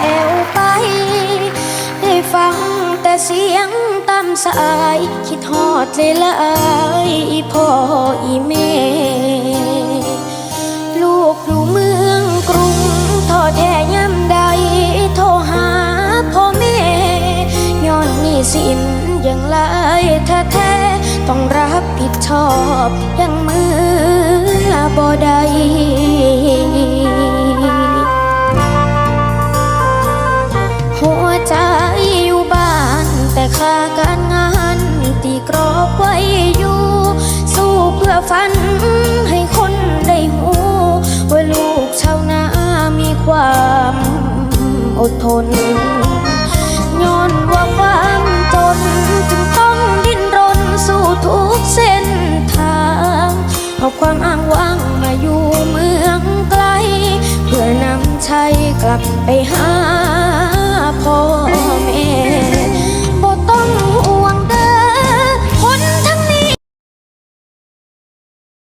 แอวไปให้ฟังแต่เสียงตามสาย คิดหอดเลยละอายพ่ออีแม่ ลูกอยู่เมืองกรุงท้อแท้ย่ำใด โทรหาพ่อแม่ย้อนนี่สินยังไรถ้แท้ต้องรับผิดชอบยังมือบ่ได ฝันให้คนได้หูว่าลูกชาวนามีความอดทนย้อนว่าความจนจึงต้องดิ้นรนสู้ทุกเส้นทางเอาความอ้างว้างมาอยู่เมืองไกล เพื่อนำชัยกลับไปหา